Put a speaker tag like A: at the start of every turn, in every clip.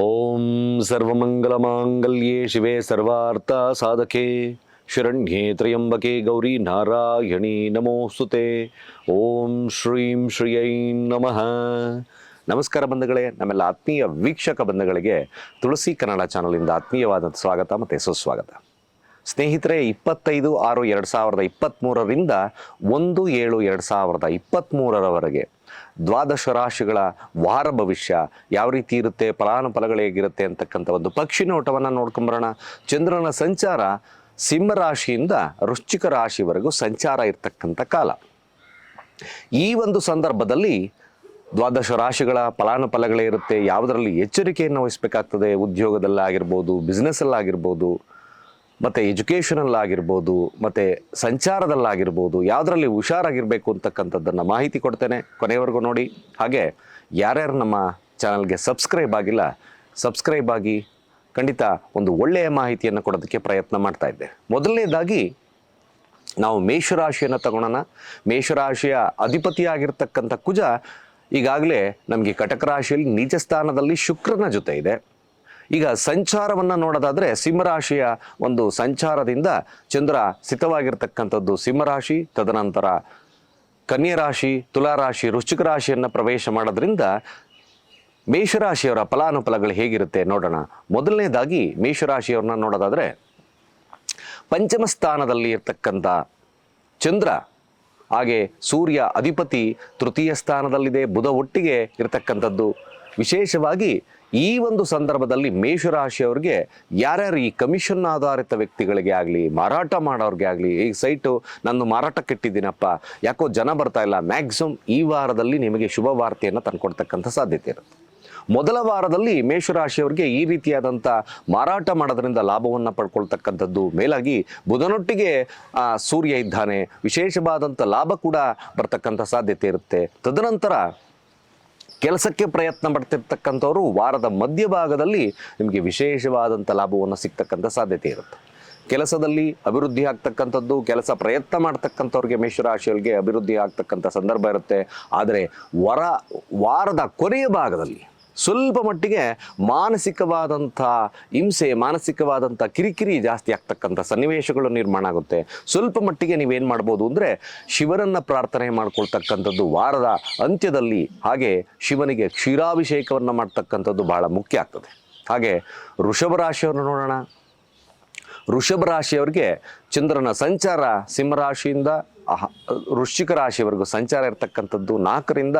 A: ಓಂ ಸರ್ವಮಂಗಲಮಾಂಗಲ್ಯೇ ಶಿವೆ ಸರ್ವಾರ್ಥ ಸಾಧಕೆ. ಶರಣ್ಯೇ ತ್ರಯಂಬಕೆ ಗೌರಿ ನಾರಾಯಣಿ ನಮೋಸ್ತುತೆ. ಓಂ ಶ್ರೀಂ ಶ್ರೀಯೈ ನಮಃ. ನಮಸ್ಕಾರ ಬಂಧುಗಳೇ, ನಮ್ಮೆಲ್ಲ ಆತ್ಮೀಯ ವೀಕ್ಷಕ ಬಂಧುಗಳಿಗೆ ತುಳಸಿ ಕನ್ನಡ ಚಾನಲಿಂದ ಆತ್ಮೀಯವಾದ ಸ್ವಾಗತ ಮತ್ತು ಸುಸ್ವಾಗತ. ಸ್ನೇಹಿತರೆ, ಇಪ್ಪತ್ತೈದು ಆರು ಎರಡು ಸಾವಿರದ ಇಪ್ಪತ್ತ್ಮೂರರಿಂದ ಒಂದು ಏಳು ಎರಡು ಸಾವಿರದ ಇಪ್ಪತ್ತ್ಮೂರರವರೆಗೆ ದ್ವಾದಶ ರಾಶಿಗಳ ವಾರ ಭವಿಷ್ಯ ಯಾವ ರೀತಿ ಇರುತ್ತೆ, ಫಲಾನುಫಲಗಳು ಹೇಗಿರುತ್ತೆ ಅಂತಕ್ಕಂಥ ಒಂದು ಪಕ್ಷಿ ನೋಟವನ್ನು ನೋಡ್ಕೊಂಬರೋಣ. ಚಂದ್ರನ ಸಂಚಾರ ಸಿಂಹ ರಾಶಿಯಿಂದ ವೃಶ್ಚಿಕ ರಾಶಿವರೆಗೂ ಸಂಚಾರ ಇರತಕ್ಕಂಥ ಕಾಲ. ಈ ಒಂದು ಸಂದರ್ಭದಲ್ಲಿ ದ್ವಾದಶ ರಾಶಿಗಳ ಫಲಾನುಫಲಗಳೇ ಇರುತ್ತೆ, ಯಾವುದರಲ್ಲಿ ಎಚ್ಚರಿಕೆಯನ್ನು ವಹಿಸಬೇಕಾಗ್ತದೆ, ಉದ್ಯೋಗದಲ್ಲಾಗಿರ್ಬೋದು ಬಿಸ್ನೆಸ್ಸಲ್ಲಾಗಿರ್ಬೋದು ಮತ್ತು ಎಜುಕೇಷನಲ್ಲಾಗಿರ್ಬೋದು, ಮತ್ತು ಸಂಚಾರದಲ್ಲಾಗಿರ್ಬೋದು, ಯಾವುದರಲ್ಲಿ ಹುಷಾರಾಗಿರಬೇಕು ಅಂತಕ್ಕಂಥದ್ದನ್ನು ಮಾಹಿತಿ ಕೊಡ್ತೇನೆ ಕೊನೆಯವರೆಗೂ ನೋಡಿ. ಹಾಗೆ ಯಾರ್ಯಾರು ನಮ್ಮ ಚಾನಲ್ಗೆ ಸಬ್ಸ್ಕ್ರೈಬ್ ಆಗಿಲ್ಲ, ಸಬ್ಸ್ಕ್ರೈಬ್ ಆಗಿ ಖಂಡಿತ ಒಂದು ಒಳ್ಳೆಯ ಮಾಹಿತಿಯನ್ನು ಕೊಡೋದಕ್ಕೆ ಪ್ರಯತ್ನ ಮಾಡ್ತಾ ಇದ್ದೆ. ಮೊದಲನೇದಾಗಿ ನಾವು ಮೇಷರಾಶಿಯನ್ನು ತಗೊಳ್ಳೋಣ ಮೇಷರಾಶಿಯ ಅಧಿಪತಿಯಾಗಿರ್ತಕ್ಕಂಥ ಕುಜ ಈಗಾಗಲೇ ನಮಗೆ ಕಟಕ ರಾಶಿಯಲ್ಲಿ ನೀಚ ಸ್ಥಾನದಲ್ಲಿ ಶುಕ್ರನ ಜೊತೆ ಇದೆ. ಈಗ ಸಂಚಾರವನ್ನು ನೋಡೋದಾದರೆ ಸಿಂಹರಾಶಿಯ ಒಂದು ಸಂಚಾರದಿಂದ ಚಂದ್ರ ಸ್ಥಿತವಾಗಿರ್ತಕ್ಕಂಥದ್ದು ಸಿಂಹರಾಶಿ, ತದನಂತರ ಕನ್ಯಾ ರಾಶಿ ತುಲಾರಾಶಿ ವೃಶ್ಚಿಕ ರಾಶಿಯನ್ನು ಪ್ರವೇಶ ಮಾಡೋದ್ರಿಂದ ಮೇಷರಾಶಿಯವರ ಫಲಾನುಫಲಗಳು ಹೇಗಿರುತ್ತೆ ನೋಡೋಣ. ಮೊದಲನೇದಾಗಿ ಮೇಷರಾಶಿಯವ್ರನ್ನ ನೋಡೋದಾದರೆ ಪಂಚಮ ಸ್ಥಾನದಲ್ಲಿ ಇರ್ತಕ್ಕಂಥ ಚಂದ್ರ, ಹಾಗೆ ಸೂರ್ಯ ಅಧಿಪತಿ ತೃತೀಯ ಸ್ಥಾನದಲ್ಲಿದೆ, ಬುಧ ಒಟ್ಟಿಗೆ ಇರತಕ್ಕಂಥದ್ದು. ವಿಶೇಷವಾಗಿ ಈ ಒಂದು ಸಂದರ್ಭದಲ್ಲಿ ಮೇಷರಾಶಿಯವ್ರಿಗೆ ಯಾರ್ಯಾರು ಈ ಕಮಿಷನ್ ಆಧಾರಿತ ವ್ಯಕ್ತಿಗಳಿಗೆ ಆಗಲಿ, ಮಾರಾಟ ಮಾಡೋರಿಗೆ ಆಗಲಿ, ಈ ಸೈಟು ನಾನು ಮಾರಾಟಕ್ಕೆ ಕೆಟ್ಟಿದ್ದೀನಪ್ಪ, ಯಾಕೋ ಜನ ಬರ್ತಾ ಇಲ್ಲ ಮ್ಯಾಕ್ಸಿಮಮ್ ಈ ವಾರದಲ್ಲಿ ನಿಮಗೆ ಶುಭ ವಾರ್ತೆಯನ್ನು ತಂದುಕೊಡ್ತಕ್ಕಂಥ ಸಾಧ್ಯತೆ ಇರುತ್ತೆ. ಮೊದಲ ವಾರದಲ್ಲಿ ಮೇಷರಾಶಿಯವರಿಗೆ ಈ ರೀತಿಯಾದಂಥ ಮಾರಾಟ ಮಾಡೋದರಿಂದ ಲಾಭವನ್ನು ಪಡ್ಕೊಳ್ತಕ್ಕಂಥದ್ದು, ಮೇಲಾಗಿ ಬುಧನೊಟ್ಟಿಗೆ ಸೂರ್ಯ ಇದ್ದಾನೆ, ವಿಶೇಷವಾದಂಥ ಲಾಭ ಕೂಡ ಬರ್ತಕ್ಕಂಥ ಸಾಧ್ಯತೆ ಇರುತ್ತೆ. ತದನಂತರ ಕೆಲಸಕ್ಕೆ ಪ್ರಯತ್ನ ಪಡ್ತಿರ್ತಕ್ಕಂಥವ್ರು ವಾರದ ಮಧ್ಯಭಾಗದಲ್ಲಿ ನಿಮಗೆ ವಿಶೇಷವಾದಂಥ ಲಾಭವನ್ನು ಸಿಗ್ತಕ್ಕಂಥ ಸಾಧ್ಯತೆ ಇರುತ್ತೆ. ಕೆಲಸದಲ್ಲಿ ಅಭಿವೃದ್ಧಿ ಆಗ್ತಕ್ಕಂಥದ್ದು, ಕೆಲಸ ಪ್ರಯತ್ನ ಮಾಡ್ತಕ್ಕಂಥವ್ರಿಗೆ ಮೇಷರಾಶಿಯವರಿಗೆ ಅಭಿವೃದ್ಧಿ ಆಗ್ತಕ್ಕಂಥ ಸಂದರ್ಭ ಇರುತ್ತೆ. ಆದರೆ ವರ, ವಾರದ ಕೊನೆಯ ಭಾಗದಲ್ಲಿ ಸ್ವಲ್ಪ ಮಟ್ಟಿಗೆ ಮಾನಸಿಕವಾದಂಥ ಹಿಂಸೆ, ಮಾನಸಿಕವಾದಂಥ ಕಿರಿಕಿರಿ ಜಾಸ್ತಿ ಆಗ್ತಕ್ಕಂಥ ಸನ್ನಿವೇಶಗಳು ನಿರ್ಮಾಣ ಆಗುತ್ತೆ. ಸ್ವಲ್ಪ ಮಟ್ಟಿಗೆ ನೀವೇನು ಮಾಡ್ಬೋದು ಅಂದರೆ ಶಿವನನ್ನು ಪ್ರಾರ್ಥನೆ ಮಾಡ್ಕೊಳ್ತಕ್ಕಂಥದ್ದು ವಾರದ ಅಂತ್ಯದಲ್ಲಿ ಹಾಗೆ ಶಿವನಿಗೆ ಕ್ಷೀರಾಭಿಷೇಕವನ್ನು ಮಾಡ್ತಕ್ಕಂಥದ್ದು ಬಹಳ ಮುಖ್ಯ ಆಗ್ತದೆ. ಹಾಗೆ ವೃಷಭ ರಾಶಿಯವರನ್ನು ನೋಡೋಣ. ವೃಷಭ ರಾಶಿಯವರಿಗೆ ಚಂದ್ರನ ಸಂಚಾರ ಸಿಂಹರಾಶಿಯಿಂದ ವೃಶ್ಚಿಕ ರಾಶಿಯವರೆಗೂ ಸಂಚಾರ ಇರತಕ್ಕಂಥದ್ದು ನಾಲ್ಕರಿಂದ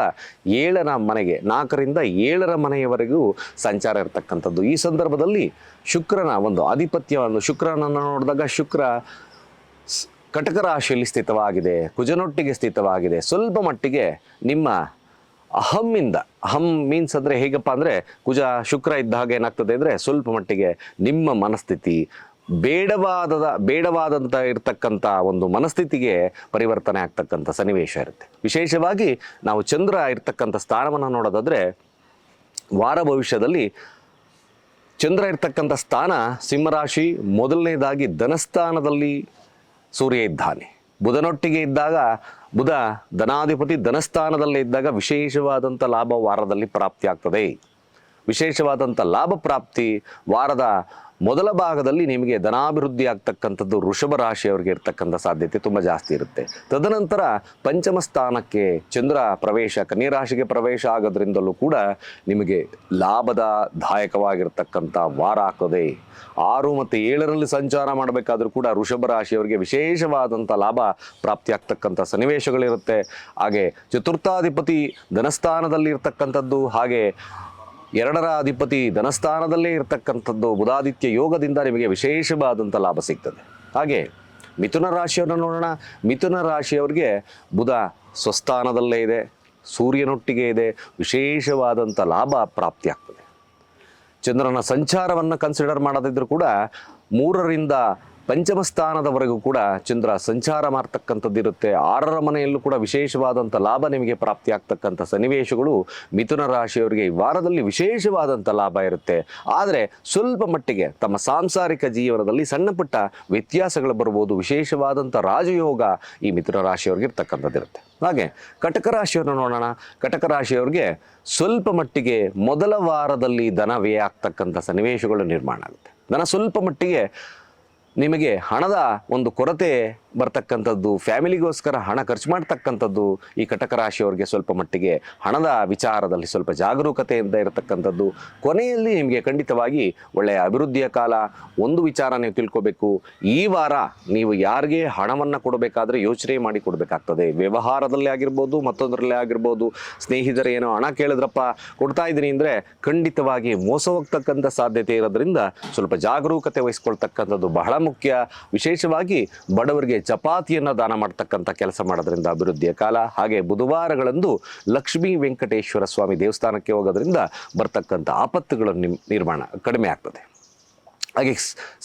A: ಏಳರ ಮನೆಗೆ, ನಾಲ್ಕರಿಂದ ಏಳರ ಮನೆಯವರೆಗೂ ಸಂಚಾರ ಇರತಕ್ಕಂಥದ್ದು. ಈ ಸಂದರ್ಭದಲ್ಲಿ ಶುಕ್ರನ ಒಂದು ಆಧಿಪತ್ಯವನ್ನು, ಶುಕ್ರನನ್ನು ನೋಡಿದಾಗ ಶುಕ್ರ ಕಟಕ ರಾಶಿಯಲ್ಲಿ ಸ್ಥಿತವಾಗಿದೆ, ಕುಜನೊಟ್ಟಿಗೆ ಸ್ಥಿತವಾಗಿದೆ. ಸ್ವಲ್ಪ ಮಟ್ಟಿಗೆ ನಿಮ್ಮ ಅಹಮ್ಮಿಂದ, ಅಹಂ ಮೀನ್ಸ್ ಅಂದರೆ ಹೇಗಪ್ಪ ಅಂದರೆ ಕುಜ, ಶುಕ್ರ ಇದ್ದ ಹಾಗೆ ಏನಾಗ್ತದೆ ಅಂದರೆ ಸ್ವಲ್ಪ ಮಟ್ಟಿಗೆ ನಿಮ್ಮ ಮನಸ್ಥಿತಿ ಬೇಡವಾದದ ಬೇಡವಾದಂಥ ಇರ್ತಕ್ಕಂಥ ಒಂದು ಮನಸ್ಥಿತಿಗೆ ಪರಿವರ್ತನೆ ಆಗ್ತಕ್ಕಂಥ ಸನ್ನಿವೇಶ ಇರುತ್ತೆ. ವಿಶೇಷವಾಗಿ ನಾವು ಚಂದ್ರ ಇರ್ತಕ್ಕಂಥ ಸ್ಥಾನವನ್ನು ನೋಡೋದಾದರೆ ವಾರ ಭವಿಷ್ಯದಲ್ಲಿ ಚಂದ್ರ ಇರ್ತಕ್ಕಂಥ ಸ್ಥಾನ ಸಿಂಹರಾಶಿ ಮೊದಲನೇದಾಗಿ ಧನಸ್ಥಾನದಲ್ಲಿ ಸೂರ್ಯ ಇದ್ದಾನೆ. ಬುಧನೊಟ್ಟಿಗೆ ಇದ್ದಾಗ ಬುಧ ಧನಾಧಿಪತಿ ಧನಸ್ಥಾನದಲ್ಲೇ ಇದ್ದಾಗ ವಿಶೇಷವಾದಂಥ ಲಾಭ ವಾರದಲ್ಲಿ ಪ್ರಾಪ್ತಿ ಆಗ್ತದೆ ವಿಶೇಷವಾದಂಥ ಲಾಭ ಪ್ರಾಪ್ತಿ ವಾರದ ಮೊದಲ ಭಾಗದಲ್ಲಿ ನಿಮಗೆ ಧನಾಭಿವೃದ್ಧಿ ಆಗ್ತಕ್ಕಂಥದ್ದು ವೃಷಭ ರಾಶಿಯವರಿಗೆ ಇರ್ತಕ್ಕಂಥ ಸಾಧ್ಯತೆ ತುಂಬ ಜಾಸ್ತಿ ಇರುತ್ತೆ. ತದನಂತರ ಪಂಚಮ ಸ್ಥಾನಕ್ಕೆ ಚಂದ್ರ ಪ್ರವೇಶ, ಕನ್ಯಾ ರಾಶಿಗೆ ಪ್ರವೇಶ ಆಗೋದ್ರಿಂದಲೂ ಕೂಡ ನಿಮಗೆ ಲಾಭದ ದಾಯಕವಾಗಿರ್ತಕ್ಕಂಥ ವಾರ ಆಗ್ತದೆ. ಆರು ಮತ್ತು ಏಳರಲ್ಲಿ ಸಂಚಾರ ಮಾಡಬೇಕಾದ್ರೂ ಕೂಡ ವೃಷಭ ರಾಶಿಯವರಿಗೆ ವಿಶೇಷವಾದಂಥ ಲಾಭ ಪ್ರಾಪ್ತಿ ಆಗ್ತಕ್ಕಂಥ ಸನ್ನಿವೇಶಗಳಿರುತ್ತೆ. ಹಾಗೆ ಚತುರ್ಥಾಧಿಪತಿ ಧನಸ್ಥಾನದಲ್ಲಿ ಇರ್ತಕ್ಕಂಥದ್ದು ಹಾಗೆ ಎರಡರ ಅಧಿಪತಿ ಧನಸ್ಥಾನದಲ್ಲೇ ಇರತಕ್ಕಂಥದ್ದು ಬುಧಾದಿತ್ಯ ಯೋಗದಿಂದ ನಿಮಗೆ ವಿಶೇಷವಾದಂಥ ಲಾಭ ಸಿಗ್ತದೆ. ಹಾಗೆ ಮಿಥುನ ರಾಶಿಯನ್ನು ನೋಡೋಣ. ಮಿಥುನ ರಾಶಿಯವರಿಗೆ ಬುಧ ಸ್ವಸ್ಥಾನದಲ್ಲೇ ಇದೆ, ಸೂರ್ಯನೊಟ್ಟಿಗೆ ಇದೆ, ವಿಶೇಷವಾದಂಥ ಲಾಭ ಪ್ರಾಪ್ತಿ ಆಗ್ತದೆ. ಚಂದ್ರನ ಸಂಚಾರವನ್ನು ಕನ್ಸಿಡರ್ ಮಾಡದಿದ್ದರೂ ಕೂಡ ಮೂರರಿಂದ ಪಂಚಮ ಸ್ಥಾನದವರೆಗೂ ಕೂಡ ಚಂದ್ರ ಸಂಚಾರ ಮಾಡ್ತಕ್ಕಂಥದ್ದು ಇರುತ್ತೆ. ಆರರ ಮನೆಯಲ್ಲೂ ಕೂಡ ವಿಶೇಷವಾದಂಥ ಲಾಭ ನಿಮಗೆ ಪ್ರಾಪ್ತಿ ಆಗ್ತಕ್ಕಂಥ ಸನ್ನಿವೇಶಗಳು ಮಿಥುನ ರಾಶಿಯವರಿಗೆ ಈ ವಾರದಲ್ಲಿ ವಿಶೇಷವಾದಂಥ ಲಾಭ ಇರುತ್ತೆ. ಆದರೆ ಸ್ವಲ್ಪ ಮಟ್ಟಿಗೆ ತಮ್ಮ ಸಾಂಸಾರಿಕ ಜೀವನದಲ್ಲಿ ಸಣ್ಣ ಪುಟ್ಟ ವ್ಯತ್ಯಾಸಗಳು ಬರ್ಬೋದು. ವಿಶೇಷವಾದಂಥ ರಾಜಯೋಗ ಈ ಮಿಥುನ ರಾಶಿಯವ್ರಿಗೆ ಇರ್ತಕ್ಕಂಥದ್ದಿರುತ್ತೆ ಹಾಗೆ ಕಟಕ ರಾಶಿಯವರು ನೋಡೋಣ. ಕಟಕ ರಾಶಿಯವ್ರಿಗೆ ಸ್ವಲ್ಪ ಮಟ್ಟಿಗೆ ಮೊದಲ ವಾರದಲ್ಲಿ ಧನ ವ್ಯಯ ಆಗ್ತಕ್ಕಂಥ ಸನ್ನಿವೇಶಗಳು ನಿರ್ಮಾಣ ಆಗುತ್ತೆ. ಧನ ಸ್ವಲ್ಪ ಮಟ್ಟಿಗೆ ನಿಮಗೆ ಹಣದ ಒಂದು ಕೊರತೆ ಬರ್ತಕ್ಕಂಥದ್ದು, ಫ್ಯಾಮಿಲಿಗೋಸ್ಕರ ಹಣ ಖರ್ಚು ಮಾಡ್ತಕ್ಕಂಥದ್ದು ಈ ಕಟಕ ರಾಶಿಯವ್ರಿಗೆ ಸ್ವಲ್ಪ ಮಟ್ಟಿಗೆ ಹಣದ ವಿಚಾರದಲ್ಲಿ ಸ್ವಲ್ಪ ಜಾಗರೂಕತೆಯಿಂದ ಇರತಕ್ಕಂಥದ್ದು. ಕೊನೆಯಲ್ಲಿ ನಿಮಗೆ ಖಂಡಿತವಾಗಿ ಒಳ್ಳೆಯ ಅಭಿವೃದ್ಧಿಯ ಕಾಲ, ಒಂದು ವಿಚಾರ ನೀವು ತಿಳ್ಕೊಬೇಕು. ಈ ವಾರ ನೀವು ಯಾರಿಗೆ ಹಣವನ್ನು ಕೊಡಬೇಕಾದ್ರೆ ಯೋಚನೆ ಮಾಡಿ ಕೊಡಬೇಕಾಗ್ತದೆ. ವ್ಯವಹಾರದಲ್ಲೇ ಆಗಿರ್ಬೋದು, ಮತ್ತೊಂದರಲ್ಲೇ ಆಗಿರ್ಬೋದು. ಸ್ನೇಹಿತರು, ಏನೋ ಹಣ ಕೇಳಿದ್ರಪ್ಪ, ಕೊಡ್ತಾ ಇದ್ದೀನಿ ಅಂದರೆ ಖಂಡಿತವಾಗಿ ಮೋಸ ಹೋಗ್ತಕ್ಕಂಥ ಸಾಧ್ಯತೆ ಇರೋದ್ರಿಂದ ಸ್ವಲ್ಪ ಜಾಗರೂಕತೆ ವಹಿಸ್ಕೊಳ್ತಕ್ಕಂಥದ್ದು ಬಹಳ ಮುಖ್ಯ ವಿಶೇಷವಾಗಿ ಬಡವರಿಗೆ ಚಪಾತಿಯನ್ನು ದಾನ ಮಾಡ್ತಕ್ಕಂಥ ಕೆಲಸ ಮಾಡೋದ್ರಿಂದ ಅಭಿವೃದ್ಧಿಯ ಕಾಲ, ಹಾಗೆ ಬುಧವಾರಗಳಂದು ಲಕ್ಷ್ಮೀ ವೆಂಕಟೇಶ್ವರ ಸ್ವಾಮಿ ದೇವಸ್ಥಾನಕ್ಕೆ ಹೋಗೋದ್ರಿಂದ ಬರ್ತಕ್ಕಂಥ ಆಪತ್ತುಗಳನ್ನು ನಿರ್ಮಾಣ ಕಡಿಮೆ ಆಗ್ತದೆ. ಹಾಗೆ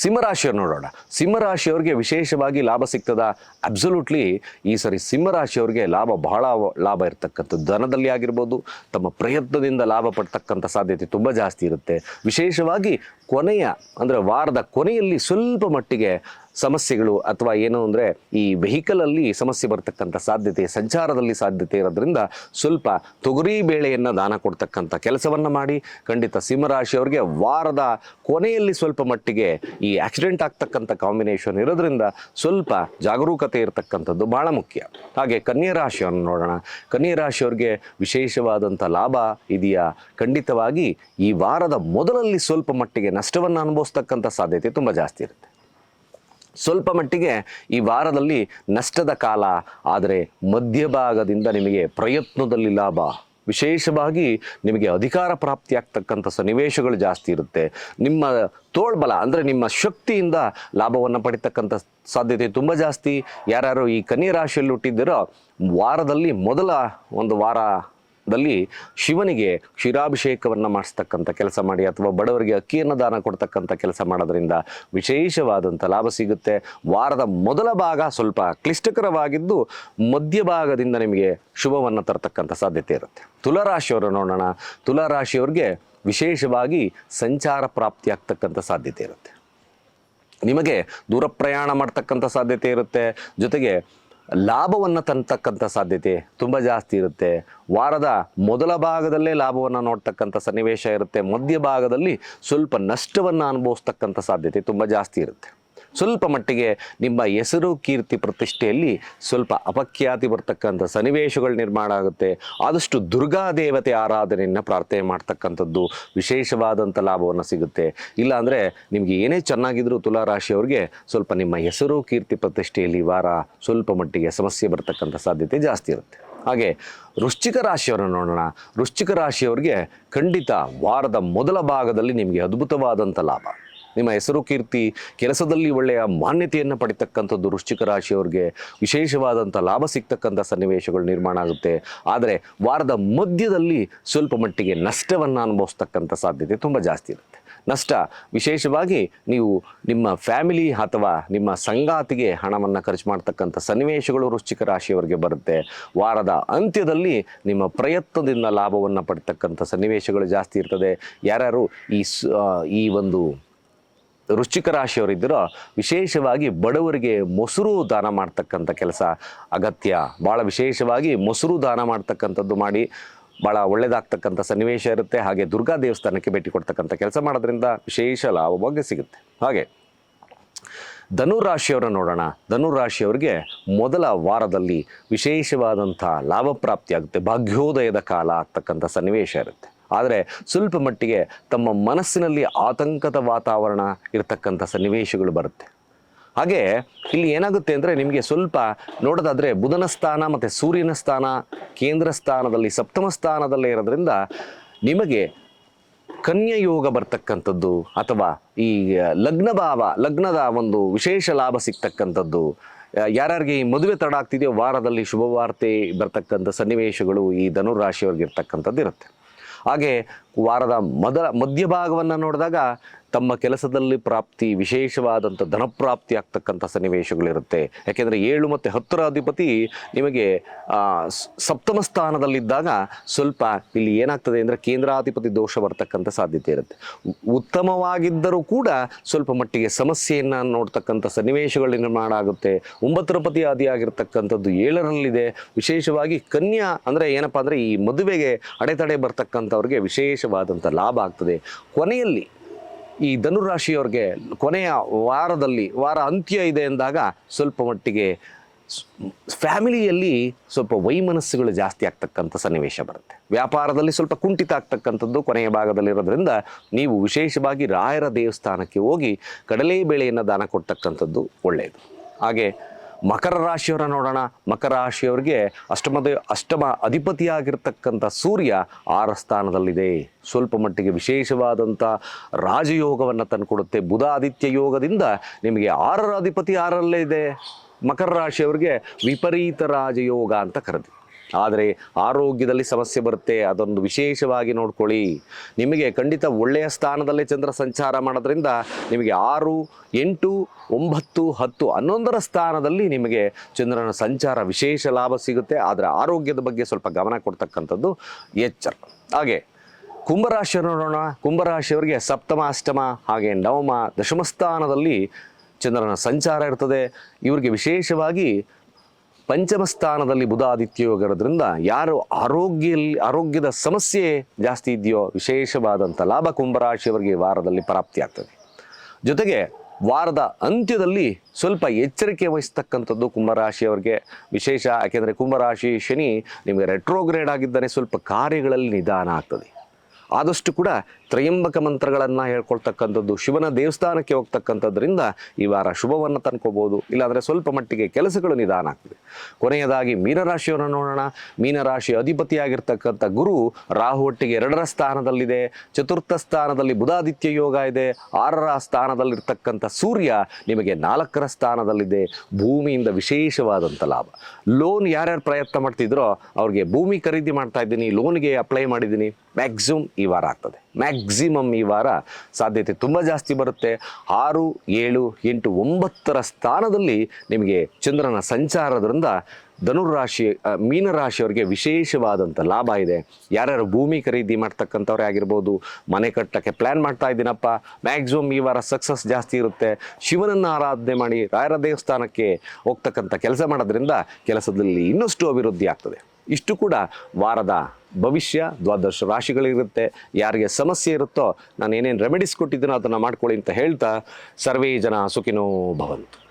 A: ಸಿಂಹರಾಶಿಯವ್ರು ನೋಡೋಣ. ಸಿಂಹರಾಶಿಯವ್ರಿಗೆ ವಿಶೇಷವಾಗಿ ಲಾಭ ಸಿಗ್ತದ? ಅಬ್ಸಲ್ಯೂಟ್ಲಿ ಈ ಸರಿ ಸಿಂಹರಾಶಿಯವ್ರಿಗೆ ಲಾಭ ಬಹಳ ಲಾಭ ಇರತಕ್ಕಂಥದ್ದು. ಧನದಲ್ಲಿ ಆಗಿರ್ಬೋದು, ತಮ್ಮ ಪ್ರಯತ್ನದಿಂದ ಲಾಭ ಪಡ್ತಕ್ಕಂಥ ಸಾಧ್ಯತೆ ತುಂಬ ಜಾಸ್ತಿ ಇರುತ್ತೆ. ವಿಶೇಷವಾಗಿ ಕೊನೆಯ, ಅಂದರೆ ವಾರದ ಕೊನೆಯಲ್ಲಿ ಸ್ವಲ್ಪ ಮಟ್ಟಿಗೆ ಸಮಸ್ಯೆಗಳು ಅಥವಾ ಏನು ಅಂದರೆ ಈ ವೆಹಿಕಲಲ್ಲಿ ಸಮಸ್ಯೆ ಬರ್ತಕ್ಕಂಥ ಸಾಧ್ಯತೆ, ಸಂಚಾರದಲ್ಲಿ ಸಾಧ್ಯತೆ ಇರೋದ್ರಿಂದ ಸ್ವಲ್ಪ ತೊಗರಿ ಬೇಳೆಯನ್ನು ದಾನ ಕೊಡ್ತಕ್ಕಂಥ ಕೆಲಸವನ್ನು ಮಾಡಿ. ಖಂಡಿತ ಸಿಂಹರಾಶಿಯವರಿಗೆ ವಾರದ ಕೊನೆಯಲ್ಲಿ ಸ್ವಲ್ಪ ಮಟ್ಟಿಗೆ ಈ ಆಕ್ಸಿಡೆಂಟ್ ಆಗ್ತಕ್ಕಂಥ ಕಾಂಬಿನೇಷನ್ ಇರೋದ್ರಿಂದ ಸ್ವಲ್ಪ ಜಾಗರೂಕತೆ ಇರತಕ್ಕಂಥದ್ದು ಭಾಳ ಮುಖ್ಯ. ಹಾಗೆ ಕನ್ಯಾ ನೋಡೋಣ. ಕನ್ಯಾ ರಾಶಿಯವ್ರಿಗೆ ವಿಶೇಷವಾದಂಥ ಲಾಭ ಇದೆಯಾ? ಖಂಡಿತವಾಗಿ ಈ ವಾರದ ಮೊದಲಲ್ಲಿ ಸ್ವಲ್ಪ ಮಟ್ಟಿಗೆ ನಷ್ಟವನ್ನು ಅನುಭವಿಸ್ತಕ್ಕಂಥ ಸಾಧ್ಯತೆ ತುಂಬ ಜಾಸ್ತಿ ಇರುತ್ತೆ. ಸ್ವಲ್ಪ ಮಟ್ಟಿಗೆ ಈ ವಾರದಲ್ಲಿ ನಷ್ಟದ ಕಾಲ, ಆದರೆ ಮಧ್ಯಭಾಗದಿಂದ ನಿಮಗೆ ಪ್ರಯತ್ನದಲ್ಲಿ ಲಾಭ. ವಿಶೇಷವಾಗಿ ನಿಮಗೆ ಅಧಿಕಾರ ಪ್ರಾಪ್ತಿ ಆಗ್ತಕ್ಕಂಥ ಸನ್ನಿವೇಶಗಳು ಜಾಸ್ತಿ ಇರುತ್ತೆ. ನಿಮ್ಮ ತೋಳ್ಬಲ, ಅಂದರೆ ನಿಮ್ಮ ಶಕ್ತಿಯಿಂದ ಲಾಭವನ್ನು ಪಡಿತಕ್ಕಂಥ ಸಾಧ್ಯತೆ ತುಂಬ ಜಾಸ್ತಿ. ಯಾರ್ಯಾರು ಈ ಕನ್ಯಾ ರಾಶಿಯಲ್ಲಿ ಹುಟ್ಟಿದ್ದೀರೋ ವಾರದಲ್ಲಿ ಮೊದಲ ಒಂದು ವಾರ ದಲ್ಲಿ ಶಿವನಿಗೆ ಕ್ಷೀರಾಭಿಷೇಕವನ್ನು ಮಾಡಿಸ್ತಕ್ಕಂಥ ಕೆಲಸ ಮಾಡಿ ಅಥವಾ ಬಡವರಿಗೆ ಅಕ್ಕಿಯನ್ನು ದಾನ ಕೊಡ್ತಕ್ಕಂಥ ಕೆಲಸ ಮಾಡೋದ್ರಿಂದ ವಿಶೇಷವಾದಂಥ ಲಾಭ ಸಿಗುತ್ತೆ. ವಾರದ ಮೊದಲ ಭಾಗ ಸ್ವಲ್ಪ ಕ್ಲಿಷ್ಟಕರವಾಗಿದ್ದು ಮಧ್ಯಭಾಗದಿಂದ ನಿಮಗೆ ಶುಭವನ್ನು ತರತಕ್ಕಂಥ ಸಾಧ್ಯತೆ ಇರುತ್ತೆ. ತುಲಾರಾಶಿಯವರು ನೋಡೋಣ. ತುಲಾರಾಶಿಯವ್ರಿಗೆ ವಿಶೇಷವಾಗಿ ಸಂಚಾರ ಪ್ರಾಪ್ತಿ ಆಗ್ತಕ್ಕಂಥ ಸಾಧ್ಯತೆ ಇರುತ್ತೆ. ನಿಮಗೆ ದೂರ ಪ್ರಯಾಣ ಮಾಡ್ತಕ್ಕಂಥ ಸಾಧ್ಯತೆ ಇರುತ್ತೆ. ಜೊತೆಗೆ ಲಾಭವನ್ನು ತಂತಕ್ಕಂಥ ಸಾಧ್ಯತೆ ತುಂಬ ಜಾಸ್ತಿ ಇರುತ್ತೆ. ವಾರದ ಮೊದಲ ಭಾಗದಲ್ಲೇ ಲಾಭವನ್ನು ನೋಡ್ತಕ್ಕಂಥ ಸನ್ನಿವೇಶ ಇರುತ್ತೆ. ಮಧ್ಯ ಭಾಗದಲ್ಲಿ ಸ್ವಲ್ಪ ನಷ್ಟವನ್ನು ಅನುಭವಿಸ್ತಕ್ಕಂಥ ಸಾಧ್ಯತೆ ತುಂಬ ಜಾಸ್ತಿ ಇರುತ್ತೆ. ಸ್ವಲ್ಪ ಮಟ್ಟಿಗೆ ನಿಮ್ಮ ಹೆಸರು ಕೀರ್ತಿ ಪ್ರತಿಷ್ಠೆಯಲ್ಲಿ ಸ್ವಲ್ಪ ಅಪಖ್ಯಾತಿ ಬರ್ತಕ್ಕಂಥ ಸನ್ನಿವೇಶಗಳು ನಿರ್ಮಾಣ ಆಗುತ್ತೆ. ಆದಷ್ಟು ದುರ್ಗಾ ದೇವತೆ ಆರಾಧನೆಯನ್ನು ಪ್ರಾರ್ಥನೆ ಮಾಡ್ತಕ್ಕಂಥದ್ದು ವಿಶೇಷವಾದಂಥ ಲಾಭವನ್ನು ಸಿಗುತ್ತೆ. ಇಲ್ಲಾಂದರೆ ನಿಮಗೆ ಏನೇ ಚೆನ್ನಾಗಿದ್ದರೂ ತುಲಾರಾಶಿಯವ್ರಿಗೆ ಸ್ವಲ್ಪ ನಿಮ್ಮ ಹೆಸರು ಕೀರ್ತಿ ಪ್ರತಿಷ್ಠೆಯಲ್ಲಿ ವಾರ ಸ್ವಲ್ಪ ಮಟ್ಟಿಗೆ ಸಮಸ್ಯೆ ಬರ್ತಕ್ಕಂಥ ಸಾಧ್ಯತೆ ಜಾಸ್ತಿ ಇರುತ್ತೆ. ಹಾಗೆ ವೃಶ್ಚಿಕ ರಾಶಿಯವರನ್ನು ನೋಡೋಣ. ವೃಶ್ಚಿಕ ರಾಶಿಯವರಿಗೆ ಖಂಡಿತ ವಾರದ ಮೊದಲ ಭಾಗದಲ್ಲಿ ನಿಮಗೆ ಅದ್ಭುತವಾದಂಥ ಲಾಭ. ನಿಮ್ಮ ಹೆಸರು ಕೀರ್ತಿ, ಕೆಲಸದಲ್ಲಿ ಒಳ್ಳೆಯ ಮಾನ್ಯತೆಯನ್ನು ಪಡಿತಕ್ಕಂಥದ್ದು ವೃಶ್ಚಿಕ ರಾಶಿಯವ್ರಿಗೆ ವಿಶೇಷವಾದಂಥ ಲಾಭ ಸಿಗ್ತಕ್ಕಂಥ ಸನ್ನಿವೇಶಗಳು ನಿರ್ಮಾಣ ಆಗುತ್ತೆ. ಆದರೆ ವಾರದ ಮಧ್ಯದಲ್ಲಿ ಸ್ವಲ್ಪ ಮಟ್ಟಿಗೆ ನಷ್ಟವನ್ನು ಅನುಭವಿಸ್ತಕ್ಕಂಥ ಸಾಧ್ಯತೆ ತುಂಬ ಜಾಸ್ತಿ ಇರುತ್ತೆ. ನಷ್ಟ, ವಿಶೇಷವಾಗಿ ನೀವು ನಿಮ್ಮ ಫ್ಯಾಮಿಲಿ ಅಥವಾ ನಿಮ್ಮ ಸಂಗಾತಿಗೆ ಹಣವನ್ನು ಖರ್ಚು ಮಾಡ್ತಕ್ಕಂಥ ಸನ್ನಿವೇಶಗಳು ವೃಶ್ಚಿಕ ರಾಶಿಯವರಿಗೆ ಬರುತ್ತೆ. ವಾರದ ಅಂತ್ಯದಲ್ಲಿ ನಿಮ್ಮ ಪ್ರಯತ್ನದಿಂದ ಲಾಭವನ್ನು ಪಡ್ತಕ್ಕಂಥ ಸನ್ನಿವೇಶಗಳು ಜಾಸ್ತಿ ಇರ್ತದೆ. ಯಾರ್ಯಾರು ಈ ಈ ಒಂದು ವೃಶ್ಚಿಕ ರಾಶಿಯವರಿದ್ದೀರೋ ವಿಶೇಷವಾಗಿ ಬಡವರಿಗೆ ಮೊಸರು ದಾನ ಮಾಡ್ತಕ್ಕಂಥ ಕೆಲಸ ಅಗತ್ಯ. ಭಾಳ ವಿಶೇಷವಾಗಿ ಮೊಸರು ದಾನ ಮಾಡ್ತಕ್ಕಂಥದ್ದು ಮಾಡಿ ಭಾಳ ಒಳ್ಳೆಯದಾಗ್ತಕ್ಕಂಥ ಸನ್ನಿವೇಶ ಇರುತ್ತೆ. ಹಾಗೆ ದುರ್ಗಾ ದೇವಸ್ಥಾನಕ್ಕೆ ಭೇಟಿ ಕೊಡ್ತಕ್ಕಂಥ ಕೆಲಸ ಮಾಡೋದ್ರಿಂದ ವಿಶೇಷ ಲಾಭವಾಗಿ ಸಿಗುತ್ತೆ. ಹಾಗೆ ಧನುರಾಶಿಯವರನ್ನು ನೋಡೋಣ. ಧನುರಾಶಿಯವರಿಗೆ ಮೊದಲ ವಾರದಲ್ಲಿ ವಿಶೇಷವಾದಂಥ ಲಾಭ ಪ್ರಾಪ್ತಿ ಆಗುತ್ತೆ ಭಾಗ್ಯೋದಯದ ಕಾಲ ಆಗ್ತಕ್ಕಂಥ ಸನ್ನಿವೇಶ ಇರುತ್ತೆ. ಆದರೆ ಸ್ವಲ್ಪ ಮಟ್ಟಿಗೆ ತಮ್ಮ ಮನಸ್ಸಿನಲ್ಲಿ ಆತಂಕದ ವಾತಾವರಣ ಇರತಕ್ಕಂಥ ಸನ್ನಿವೇಶಗಳು ಬರುತ್ತೆ. ಹಾಗೆ ಇಲ್ಲಿ ಏನಾಗುತ್ತೆ ಅಂದರೆ ನಿಮಗೆ ಸ್ವಲ್ಪ ನೋಡೋದಾದರೆ ಬುಧನ ಸ್ಥಾನ ಮತ್ತು ಸೂರ್ಯನ ಸ್ಥಾನ, ಕೇಂದ್ರ ಸ್ಥಾನದಲ್ಲಿ ಸಪ್ತಮ ಸ್ಥಾನದಲ್ಲೇ ಇರೋದ್ರಿಂದ ನಿಮಗೆ ಕನ್ಯಾ ಯೋಗ ಬರ್ತಕ್ಕಂಥದ್ದು ಅಥವಾ ಈ ಲಗ್ನ ಭಾವ, ಲಗ್ನದ ಒಂದು ವಿಶೇಷ ಲಾಭ ಸಿಗ್ತಕ್ಕಂಥದ್ದು. ಯಾರ್ಯಾರಿಗೆ ಈ ಮದುವೆ ತಡ ಆಗ್ತಿದೆಯೋ ವಾರದಲ್ಲಿ ಶುಭವಾರ್ತೆ ಬರ್ತಕ್ಕಂಥ ಸನ್ನಿವೇಶಗಳು ಈ ಧನುರಾಶಿಯವ್ರಿಗೆ ಇರ್ತಕ್ಕಂಥದ್ದು ಇರುತ್ತೆ ಹಾಗೆ ವಾರದ ಮೊದಲ ಮಧ್ಯಭಾಗವನ್ನು ನೋಡಿದಾಗ ತಮ್ಮ ಕೆಲಸದಲ್ಲಿ ಪ್ರಾಪ್ತಿ ವಿಶೇಷವಾದಂಥ ಧನಪ್ರಾಪ್ತಿ ಆಗ್ತಕ್ಕಂಥ ಸನ್ನಿವೇಶಗಳಿರುತ್ತೆ. ಯಾಕೆಂದರೆ ಏಳು ಮತ್ತು ಹತ್ತರ ಅಧಿಪತಿ ನಿಮಗೆ ಸಪ್ತಮ ಸ್ಥಾನದಲ್ಲಿದ್ದಾಗ ಸ್ವಲ್ಪ ಇಲ್ಲಿ ಏನಾಗ್ತದೆ ಅಂದರೆ ಕೇಂದ್ರಾಧಿಪತಿ ದೋಷ ಬರ್ತಕ್ಕಂಥ ಸಾಧ್ಯತೆ ಇರುತ್ತೆ. ಉತ್ತಮವಾಗಿದ್ದರೂ ಕೂಡ ಸ್ವಲ್ಪ ಮಟ್ಟಿಗೆ ಸಮಸ್ಯೆಯನ್ನು ನೋಡ್ತಕ್ಕಂಥ ಸನ್ನಿವೇಶಗಳು ನಿರ್ಮಾಣ ಆಗುತ್ತೆ. ಒಂಬತ್ತರ ಪತಿ ಆದಿಯಾಗಿರ್ತಕ್ಕಂಥದ್ದು ಏಳರಲ್ಲಿದೆ. ವಿಶೇಷವಾಗಿ ಕನ್ಯಾ ಅಂದರೆ ಏನಪ್ಪ ಅಂದರೆ ಈ ಮದುವೆಗೆ ಅಡೆತಡೆ ಬರ್ತಕ್ಕಂಥವ್ರಿಗೆ ವಿಶೇಷವಾದಂಥ ಲಾಭ ಆಗ್ತದೆ. ಕೊನೆಯಲ್ಲಿ ಈ ಧನುರಾಶಿಯವ್ರಿಗೆ ಕೊನೆಯ ವಾರದಲ್ಲಿ, ವಾರ ಅಂತ್ಯ ಇದೆ ಎಂದಾಗ ಸ್ವಲ್ಪ ಮಟ್ಟಿಗೆ ಫ್ಯಾಮಿಲಿಯಲ್ಲಿ ಸ್ವಲ್ಪ ವೈಮನಸ್ಸುಗಳು ಜಾಸ್ತಿ ಆಗ್ತಕ್ಕಂಥ ಸನ್ನಿವೇಶ ಬರುತ್ತೆ. ವ್ಯಾಪಾರದಲ್ಲಿ ಸ್ವಲ್ಪ ಕುಂಠಿತ ಆಗ್ತಕ್ಕಂಥದ್ದು ಕೊನೆಯ ಭಾಗದಲ್ಲಿರೋದ್ರಿಂದ ನೀವು ವಿಶೇಷವಾಗಿ ರಾಯರ ದೇವಸ್ಥಾನಕ್ಕೆ ಹೋಗಿ ಕಡಲೆಬೇಳೆಯನ್ನು ದಾನ ಕೊಡ್ತಕ್ಕಂಥದ್ದು ಒಳ್ಳೆಯದು ಹಾಗೆ ಮಕರ ರಾಶಿಯವರ ನೋಡೋಣ. ಮಕರ ರಾಶಿಯವರಿಗೆ ಅಷ್ಟಮದ, ಅಷ್ಟಮ ಅಧಿಪತಿಯಾಗಿರ್ತಕ್ಕಂಥ ಸೂರ್ಯ ಆರ ಸ್ಥಾನದಲ್ಲಿದೆ. ಸ್ವಲ್ಪ ಮಟ್ಟಿಗೆ ವಿಶೇಷವಾದಂಥ ರಾಜಯೋಗವನ್ನು ತಂದುಕೊಡುತ್ತೆ. ಬುಧ ಆದಿತ್ಯ ಯೋಗದಿಂದ ನಿಮಗೆ ಆರರ ಅಧಿಪತಿ ಆರಲ್ಲೇ ಇದೆ. ಮಕರ ರಾಶಿಯವರಿಗೆ ವಿಪರೀತ ರಾಜಯೋಗ ಅಂತ ಕರೆದು ಆದರೆ ಆರೋಗ್ಯದಲ್ಲಿ ಸಮಸ್ಯೆ ಬರುತ್ತೆ. ಅದೊಂದು ವಿಶೇಷವಾಗಿ ನೋಡ್ಕೊಳ್ಳಿ. ನಿಮಗೆ ಖಂಡಿತ ಒಳ್ಳೆಯ ಸ್ಥಾನದಲ್ಲೇ ಚಂದ್ರ ಸಂಚಾರ ಮಾಡೋದ್ರಿಂದ ನಿಮಗೆ ಆರು, ಎಂಟು, ಒಂಬತ್ತು, ಹತ್ತು, ಹನ್ನೊಂದರ ಸ್ಥಾನದಲ್ಲಿ ನಿಮಗೆ ಚಂದ್ರನ ಸಂಚಾರ ವಿಶೇಷ ಲಾಭ ಸಿಗುತ್ತೆ. ಆದರೆ ಆರೋಗ್ಯದ ಬಗ್ಗೆ ಸ್ವಲ್ಪ ಗಮನ ಕೊಡ್ತಕ್ಕಂಥದ್ದು ಎಚ್ಚರ. ಹಾಗೆ ಕುಂಭರಾಶಿ ನೋಡೋಣ ಕುಂಭರಾಶಿಯವರಿಗೆ ಸಪ್ತಮ ಅಷ್ಟಮ ಹಾಗೆ ನವಮ ದಶಮ ಸ್ಥಾನದಲ್ಲಿ ಚಂದ್ರನ ಸಂಚಾರ ಇರ್ತದೆ. ಇವರಿಗೆ ವಿಶೇಷವಾಗಿ ಪಂಚಮ ಸ್ಥಾನದಲ್ಲಿ ಬುಧ ಆದಿತ್ಯ ಯೋಗ ಇರೋದ್ರಿಂದ ಯಾರು ಆರೋಗ್ಯ ಆರೋಗ್ಯದ ಸಮಸ್ಯೆ ಜಾಸ್ತಿ ಇದೆಯೋ, ವಿಶೇಷವಾದಂಥ ಲಾಭ ಕುಂಭರಾಶಿಯವರಿಗೆ ವಾರದಲ್ಲಿ ಪ್ರಾಪ್ತಿ ಆಗ್ತದೆ. ಜೊತೆಗೆ ವಾರದ ಅಂತ್ಯದಲ್ಲಿ ಸ್ವಲ್ಪ ಎಚ್ಚರಿಕೆ ವಹಿಸ್ತಕ್ಕಂಥದ್ದು ಕುಂಭರಾಶಿಯವರಿಗೆ. ವಿಶೇಷ ಯಾಕೆಂದರೆ ಕುಂಭರಾಶಿ ಶನಿ ನಿಮಗೆ ರೆಟ್ರೋಗ್ರೇಡ್ ಆಗಿದ್ದರೆ ಸ್ವಲ್ಪ ಕಾರ್ಯಗಳಲ್ಲಿ ನಿಧಾನ ಆಗ್ತದೆ. ಆದಷ್ಟು ಕೂಡ ತ್ರಯಂಬಕ ಮಂತ್ರಗಳನ್ನು ಹೇಳ್ಕೊಳ್ತಕ್ಕಂಥದ್ದು, ಶಿವನ ದೇವಸ್ಥಾನಕ್ಕೆ ಹೋಗ್ತಕ್ಕಂಥದ್ರಿಂದ ಈ ವಾರ ಶುಭವನ್ನು ತಂದ್ಕೋಬೋದು. ಇಲ್ಲಾಂದರೆ ಸ್ವಲ್ಪ ಮಟ್ಟಿಗೆ ಕೆಲಸಗಳು ನಿಧಾನ ಆಗ್ತದೆ. ಕೊನೆಯದಾಗಿ ಮೀನರಾಶಿಯನ್ನು ನೋಡೋಣ. ಮೀನರಾಶಿ ಅಧಿಪತಿಯಾಗಿರ್ತಕ್ಕಂಥ ಗುರು ರಾಹು ಒಟ್ಟಿಗೆ ಎರಡರ ಸ್ಥಾನದಲ್ಲಿದೆ. ಚತುರ್ಥ ಸ್ಥಾನದಲ್ಲಿ ಬುಧಾದಿತ್ಯ ಯೋಗ ಇದೆ. ಆರರ ಸ್ಥಾನದಲ್ಲಿರ್ತಕ್ಕಂಥ ಸೂರ್ಯ ನಿಮಗೆ ನಾಲ್ಕರ ಸ್ಥಾನದಲ್ಲಿದೆ. ಭೂಮಿಯಿಂದ ವಿಶೇಷವಾದಂಥ ಲಾಭ. ಲೋನ್ ಯಾರ್ಯಾರು ಪ್ರಯತ್ನ ಮಾಡ್ತಿದ್ರೋ ಅವ್ರಿಗೆ ಭೂಮಿ ಖರೀದಿ ಮಾಡ್ತಾ ಇದ್ದೀನಿ, ಲೋನ್ಗೆ ಅಪ್ಲೈ ಮಾಡಿದ್ದೀನಿ. ಮ್ಯಾಕ್ಸಿಮಮ್ ಈ ವಾರ ಆಗ್ತದೆ. ಮ್ಯಾಕ್ಸಿಮಮ್ ಈ ವಾರ ಸಾಧ್ಯತೆ ತುಂಬ ಜಾಸ್ತಿ ಬರುತ್ತೆ. ಆರು, ಏಳು, ಎಂಟು, ಒಂಬತ್ತರ ಸ್ಥಾನದಲ್ಲಿ ನಿಮಗೆ ಚಂದ್ರನ ಸಂಚಾರದ್ರಿಂದ ಧನುರಾಶಿ ಮೀನ ಮೀನರಾಶಿಯವರಿಗೆ ವಿಶೇಷವಾದಂಥ ಲಾಭ ಇದೆ. ಯಾರ್ಯಾರು ಭೂಮಿ ಖರೀದಿ ಮಾಡ್ತಕ್ಕಂಥವ್ರೇ ಆಗಿರ್ಬೋದು, ಮನೆ ಕಟ್ಟಕ್ಕೆ ಪ್ಲ್ಯಾನ್ ಮಾಡ್ತಾ ಇದ್ದೀನಪ್ಪ ಮ್ಯಾಕ್ಸಿಮಮ್ ಈ ವಾರ ಸಕ್ಸಸ್ ಜಾಸ್ತಿ ಇರುತ್ತೆ. ಶಿವನನ್ನು ಆರಾಧನೆ ಮಾಡಿ ರಾಯರ ದೇವಸ್ಥಾನಕ್ಕೆ ಹೋಗ್ತಕ್ಕಂಥ ಕೆಲಸ ಮಾಡೋದ್ರಿಂದ ಕೆಲಸದಲ್ಲಿ ಇನ್ನಷ್ಟು ಅಭಿವೃದ್ಧಿ ಆಗ್ತದೆ. ಇಷ್ಟು ಕೂಡ ವಾರದ ಭವಿಷ್ಯ ದ್ವಾದಶ ರಾಶಿಗಳಿರುತ್ತೆ. ಯಾರಿಗೆ ಸಮಸ್ಯೆ ಇರುತ್ತೋ ನಾನು ಏನೇನು ರೆಮಿಡೀಸ್ ಕೊಟ್ಟಿದ್ದೀನೋ ಅದನ್ನು ಮಾಡ್ಕೊಳ್ಳಿ ಅಂತ ಹೇಳ್ತಾ ಸರ್ವೇ ಜನ ಸುಖಿನೋ ಭವಂತು.